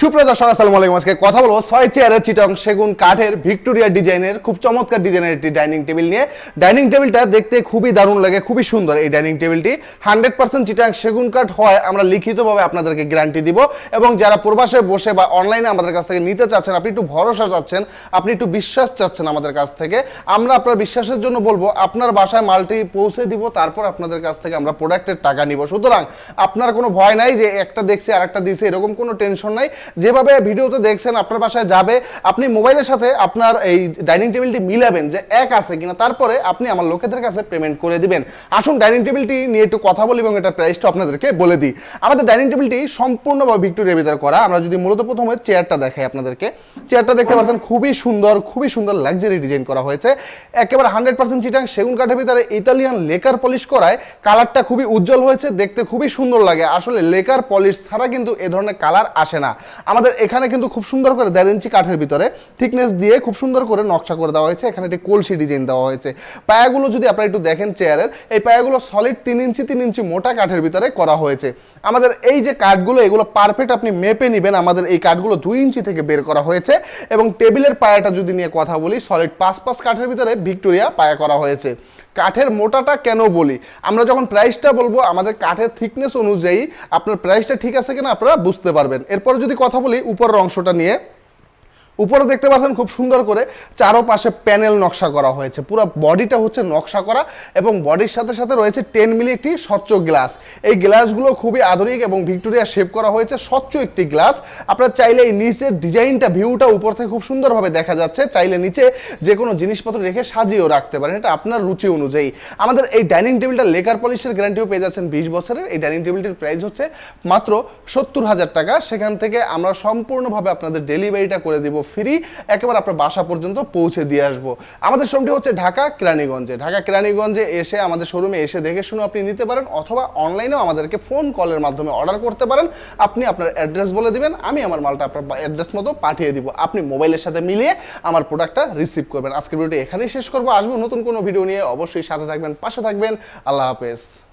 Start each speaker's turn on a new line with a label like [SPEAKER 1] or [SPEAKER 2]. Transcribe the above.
[SPEAKER 1] সুপ্রিয় দর্শক, আসসালামু আলাইকুম। আজকে কথা বলব ছয় চেয়ারের চিটং সেগুন কাঠের ভিক্টোরিয়া ডিজাইনের, খুব চমৎকার ডিজাইনের একটি ডাইনিং টেবিল নিয়ে। ডাইনিং টেবিলটা দেখতে খুবই দারুণ লাগে, খুবই সুন্দর এই ডাইনিং টেবিলটি। হান্ড্রেড পার্সেন্ট চিটাং সেগুন কাঠ হয়, আমরা লিখিতভাবে আপনাদেরকে গ্যারান্টি দিব। এবং যারা প্রবাসে বসে বা অনলাইনে আমাদের কাছ থেকে নিতে চাচ্ছেন, আপনি একটু ভরসা চাচ্ছেন, আপনি একটু বিশ্বাস চাচ্ছেন আমাদের কাছ থেকে, আমরা আপনার বিশ্বাসের জন্য বলব, আপনার বাসায় মালটি পৌঁছে দিব, তারপর আপনাদের কাছ থেকে আমরা প্রোডাক্টের টাকা নিব। সুতরাং আপনার কোনো ভয় নাই যে একটা দেখছি আর একটা দিছে, এরকম কোনো টেনশন নাই। যেভাবে ভিডিওতে দেখছেন আপনার বাসায় যাবে, আপনি মোবাইলের সাথে আপনার এই ডাইনিং টেবিলটি মিলাবেন যে এক আছে কিনা, তারপরে আপনি আমার লোকেদের কাছে পেমেন্ট করে দিবেন। আসুন ডাইনিং টেবিলটি নিয়ে একটু কথা বলি এবং এটার প্রাইসটা আপনাদেরকে বলে দিই। আমাদের ডাইনিং টেবিলটি সম্পূর্ণভাবে ভিক্টোরিয়ার ভিতরে করা। আমরা যদি মূলত প্রথমে চেয়ারটা দেখাই আপনাদেরকে। চেয়ারটা দেখতে পাচ্ছেন, খুবই সুন্দর খুবই সুন্দর লাক্সারি ডিজাইন করা হয়েছে। একেবারে হান্ড্রেড পার্সেন্ট চিটাং, সেগুন কাঠের ভিতরে ইতালিয়ান লেকার পলিশ করায়। কালারটা খুবই উজ্জ্বল হয়েছে, দেখতে খুবই সুন্দর লাগে। আসলে লেকার পলিশ ছাড়া কিন্তু এ ধরনের কালার আসে না। আমাদের এখানে কিন্তু খুব সুন্দর করে দেড় ইঞ্চি কাঠের ভিতরে থিকনেস দিয়ে খুব সুন্দর করে নকশা করে দেওয়া হয়েছে। এখানে একটি কলসি ডিজাইন দেওয়া হয়েছে। পায়াগুলো যদি আপনারা একটু দেখেন চেয়ারের এই পায়াগুলো সলিড তিন ইঞ্চি তিন ইঞ্চি মোটা কাঠের ভিতরে করা হয়েছে। আমাদের এই যে কাঠগুলো, এগুলো পারফেক্ট আপনি মেপে নেবেন। আমাদের এই কাঠগুলো দুই ইঞ্চি থেকে বের করা হয়েছে এবং টেবিলের পায়াটা যদি নিয়ে কথা বলি সলিড পাঁচ পাঁচ কাঠের ভিতরে ভিক্টোরিয়া পায়া করা হয়েছে। কাঠের মোটাটা কেন বলি? আমরা যখন প্রাইসটা বলব, আমাদের কাঠের থিকনেস অনুযায়ী আপনার প্রাইসটা ঠিক আছে কিনা আপনারা বুঝতে পারবেন। এরপর যদি কথা বলি উপরের অংশটা নিয়ে। উপরে দেখতে পাচ্ছেন খুব সুন্দর করে চারোপাশে প্যানেল নকশা করা হয়েছে। পুরো বডিটা হচ্ছে নকশা করা এবং বডির সাথে সাথে রয়েছে টেন মিলি একটি স্বচ্ছ গ্লাস। এই গ্লাসগুলো খুবই আধুনিক এবং ভিক্টোরিয়া শেপ করা হয়েছে, স্বচ্ছ একটি গ্লাস। আপনার চাইলে এই নিচের ডিজাইনটা, ভিউটা উপর থেকে খুব সুন্দরভাবে দেখা যাচ্ছে। চাইলে নিচে যে কোনো জিনিসপত্র রেখে সাজিয়েও রাখতে পারেন, এটা আপনার রুচি অনুযায়ী। আমাদের এই ডাইনিং টেবিলটা লেকার পলিশের গ্যারান্টিও পেয়ে যাচ্ছেন বিশ বছরের। এই ডাইনিং টেবিলটির প্রাইস হচ্ছে মাত্র সত্তর হাজার টাকা। সেখান থেকে আমরা সম্পূর্ণভাবে আপনাদের ডেলিভারিটা করে দিব ফ্রি, একেবারে আপনার বাসা পর্যন্ত পৌঁছে দিয়ে আসব। আমাদের শোরুমটি হচ্ছে ঢাকা কেরানীগঞ্জে। ঢাকা কেরানীগঞ্জে এসে আমাদের শোরুমে এসে দেখে শুনে আপনি নিতে পারেন অথবা অনলাইনেও আমাদেরকে ফোন কলের মাধ্যমে অর্ডার করতে পারেন। আপনি আপনার অ্যাড্রেস বলে দিবেন, আমি আমার মালটা আপনার অ্যাড্রেস মতো পাঠিয়ে দিব। আপনি মোবাইলের সাথে মিলিয়ে আমার প্রোডাক্টটা রিসিভ করবেন। আজকের ভিডিওটি এখানেই শেষ করব। আসব নতুন কোনো ভিডিও নিয়ে। অবশ্যই সাথে থাকবেন, পাশে থাকবেন। আল্লাহ হাফেজ।